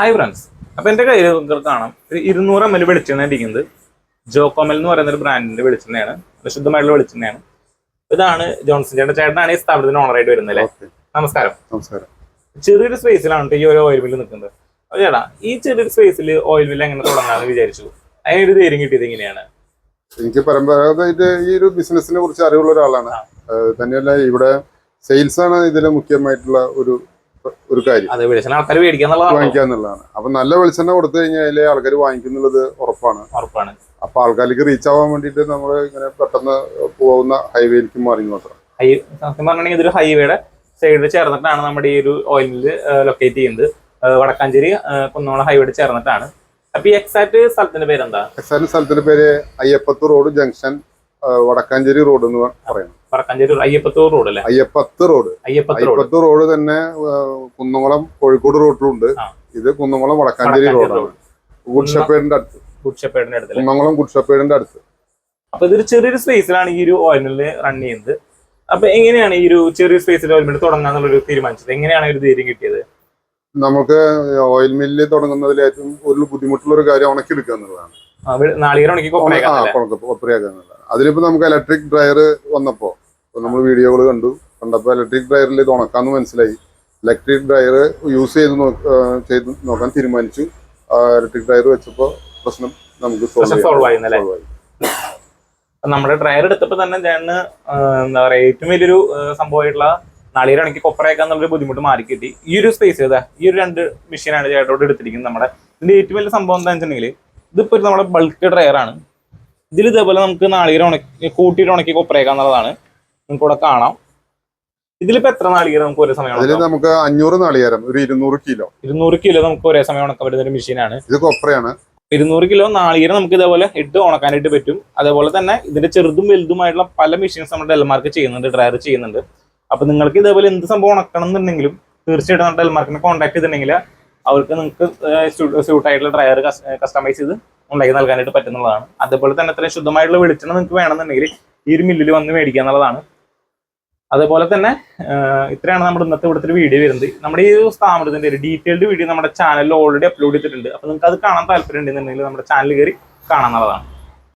Hi friends അപ്പോൾ എന്റെ കയ്യിൽ നിങ്ങൾക്ക് കാണാം. ഒരു ഇരുന്നൂറ് എം എൽ വെളിച്ചെണ്ണ ഇരിക്കുന്നത്. ജോക്കോമൽ എന്ന് പറയുന്ന ഒരു ബ്രാൻഡിന്റെ വെളിച്ചെണ്ണയാണ്. പ്രശുദ്ധമായിട്ടുള്ള ശുദ്ധമായിട്ടുള്ള വെളിച്ചെണ്ണയാണ്. ഇതാണ് ജോൺസൺ ചേട്ടൻ ചേട്ടനാണ് ഈ സ്ഥാപനത്തിന് ഓണറായിട്ട് വരുന്നത് അല്ലേ? നമസ്കാരം. നമസ്കാരം. ചെറിയൊരു സ്പേസിലാണ് ഈ ഒരു ഓയിൽ മില്ല് നിൽക്കുന്നത്. അപ്പൊ ചേട്ടാ ഈ ചെറിയൊരു സ്പേസിൽ ഓയിൽ മില്ല് എങ്ങനെ തുടങ്ങാന്ന് വിചാരിച്ചു? അതിനൊരു ധൈര്യം കിട്ടിയത് എങ്ങനെയാണ്? എനിക്ക് പരമ്പരാഗതമായിട്ട് ഈ ഒരു ബിസിനസിനെ കുറിച്ച് അറിവുള്ള ഒരാളാണ്. തന്നെയല്ല ഇവിടെ സെയിൽസ് ആണ് ഇതിലെ മുഖ്യമായിട്ടുള്ള ഒരു ഒരു കാര്യം. വാങ്ങിക്കാന്നുള്ളതാണ് വെളിച്ചെണ്ണ ആൾക്കാർ എന്നുള്ളതാണ്. അപ്പൊ നല്ല വെളിച്ചെണ്ണ കൊടുത്തു കഴിഞ്ഞാൽ ആൾക്കാർ വാങ്ങിക്കുന്നുള്ളത് ഉറപ്പാണ്. ഉറപ്പാണ്. അപ്പൊ ആൾക്കാർക്ക് റീച്ച് ആവാൻ വേണ്ടിട്ട് നമ്മൾ ഇങ്ങനെ പെട്ടെന്ന് പോകുന്ന ഹൈവേയിലേക്ക് മാറി മാത്രം. ഹൈ സത്യം പറഞ്ഞിട്ടുണ്ടെങ്കിൽ ഇതൊരു ഹൈവേയുടെ സൈഡിൽ ചേർന്നിട്ടാണ് നമ്മുടെ ഈ ഒരു ഓയിലിൽ ലൊക്കേറ്റ് ചെയ്യുന്നത്. വടക്കാഞ്ചേരി കുന്നോളം ഹൈവേയുടെ ചേർന്നിട്ടാണ്. അപ്പൊ ഈ എക്സാക്ട് സ്ഥലത്തിന്റെ പേരെന്താ? എക്സാക്ട് സ്ഥലത്തിന്റെ പേര് Ayyappathur road junction Vadakkanchery road എന്ന് പറയുന്നത് വടക്കാഞ്ചേരി അയ്യപ്പത്തൂർ റോഡ് അല്ലേ? അയ്യപ്പത്ത് റോഡ്. അയ്യപ്പത്ത് റോഡ്. തന്നെ കുന്നംകുളം കോഴിക്കോട് റോഡിലുണ്ട്. ഇത് കുന്നംകുളം വടക്കാഞ്ചേരി റോഡാണ്. ഗുഡ്ഷപ്പേടിന്റെ അടുത്ത്. ഗുഡ്ഷപ്പേടിന്റെ അടുത്തല്ലേ കുന്നംകുളം ഗുഡ്ഷപ്പേടിന്റെ അടുത്ത്. അപ്പൊ ഇതൊരു ചെറിയൊരു സ്പേസിലാണ് ഈ ഒരു ഓയിലിൽ റൺ ചെയ്യുന്നത്. അപ്പൊ എങ്ങനെയാണ് ഈ ഒരു ചെറിയ സ്പേസിൽ ഓയിൽ മില്ല് തുടങ്ങാന്നുള്ളൊരു തീരുമാനിച്ചത്? എങ്ങനെയാണ് ഒരു ധൈര്യം കിട്ടിയത്? നമുക്ക് ഓയിൽ മില്ല് തുടങ്ങുന്നതിൽ ഏറ്റവും ഒരു ബുദ്ധിമുട്ടുള്ള ഒരു കാര്യം ഉണക്കിയെടുക്കുക എന്നുള്ളതാണ്. അതിലിപ്പോ നമുക്ക് ഇലക്ട്രിക് ഡ്രയർ വന്നപ്പോ നമ്മൾ വീഡിയോകൾ കണ്ടു. കണ്ടപ്പോ ഇലക്ട്രിക് ഡ്രയറിൽ ഇത് ഉണക്കാന്ന് മനസ്സിലായി. ഇലക്ട്രിക് ഡ്രയർ യൂസ് ചെയ്ത് ചെയ്ത് നോക്കാൻ തീരുമാനിച്ചു. ഇലക്ട്രിക് ഡ്രയർ വെച്ചപ്പോ പ്രശ്നം നമുക്ക് സോൾവ് ആയി. നമ്മുടെ ഡ്രയർ എടുത്തപ്പോ തന്നെ ചേട്ടന് എന്താ പറയാ ഏറ്റവും വലിയൊരു സംഭവമായിട്ടുള്ള നാളികേരം ഉണക്കി കൊപ്പറേക്കാൻ എന്നുള്ളൊരു ബുദ്ധിമുട്ട് മാറി കിട്ടി. ഈ ഒരു സ്പേസ് ഏതാ ഈ ഒരു രണ്ട് മെഷീനാണ് ചേട്ടോട് എടുത്തിരിക്കുന്നത് നമ്മുടെ. ഇതിന്റെ ഏറ്റവും വലിയ സംഭവം എന്താണെന്ന് വെച്ചിട്ടുണ്ടെങ്കിൽ ഇതിപ്പോ ഒരു നമ്മുടെ ബൾക്ക് ഡ്രയറാണ് ഇതിൽ ഇതേപോലെ നമുക്ക് നാളികേരം ഉണക്കി കൂട്ടിയിട്ട് ഉണക്കി കൊപ്പറേക്കാം എന്നുള്ളതാണ്. നിങ്ങൾക്ക് ഇവിടെ കാണാം. ഇതിലിപ്പോ എത്ര നാളികേരം നമുക്ക് ഒരേ സമയം അതിൽ നമുക്ക് അഞ്ഞൂറ് നാളികേരം ഒരു ഇരുന്നൂറ് കിലോ. ഇരുന്നൂറ് കിലോ നമുക്ക് ഒരേ സമയം ഉണക്കാൻ പറ്റുന്ന ഒരു മെഷീനാണ് ഇത് കൊപ്രയാണ്. ഇരുന്നൂറ് കിലോ നാളികേരം നമുക്ക് ഇതേപോലെ ഇട്ട് ഉണക്കാനായിട്ട് പറ്റും. അതേപോലെ തന്നെ ഇതിന്റെ ചെറുതും വലുതുമായിട്ടുള്ള പല മെഷീൻസ് നമ്മുടെ ഡെൽമാർക്ക് ചെയ്യുന്നുണ്ട് ഡ്രയർ ചെയ്യുന്നുണ്ട്. അപ്പൊ നിങ്ങൾക്ക് ഇതേപോലെ എന്ത് സംഭവം ഉണക്കണം എന്നുണ്ടെങ്കിലും തീർച്ചയായിട്ടും നമ്മുടെ ഡെൽമാർക്കിനെ കോൺടാക്ട് ചെയ്തിട്ടുണ്ടെങ്കിൽ അവർക്ക് നിങ്ങൾക്ക് സ്യൂട്ട് ആയിട്ടുള്ള ഡ്രയർ കസ്റ്റമൈസ് ചെയ്ത് ഉണ്ടാക്കി നൽകാനായിട്ട് പറ്റുന്നതാണ് അതേപോലെ തന്നെ അത്രയും ശുദ്ധമായിട്ടുള്ള വെളിച്ചെണ്ണ നിങ്ങൾക്ക് വേണമെന്നുണ്ടെങ്കിൽ ഈ ഒരു മില്ലിൽ വന്ന് മേടിക്കുക എന്നുള്ളതാണ്. അതേപോലെ തന്നെ ഇത്രയാണ് നമ്മുടെ ഇന്നത്തെ ഇവിടുത്തെ ഒരു വീഡിയോ വരുന്നത്. നമ്മുടെ ഈ സ്ഥാപനത്തിന്റെ ഒരു ഡീറ്റെയിൽഡ് വീഡിയോ നമ്മുടെ ചാനലിൽ ഓൾറെഡി അപ്ലോഡ് ചെയ്തിട്ടുണ്ട്. അപ്പൊ നിങ്ങൾക്ക് അത് കാണാൻ താല്പര്യം ഉണ്ടെന്നുണ്ടെങ്കിൽ നമ്മുടെ ചാനൽ കയറി കാണാവുന്നതാണ്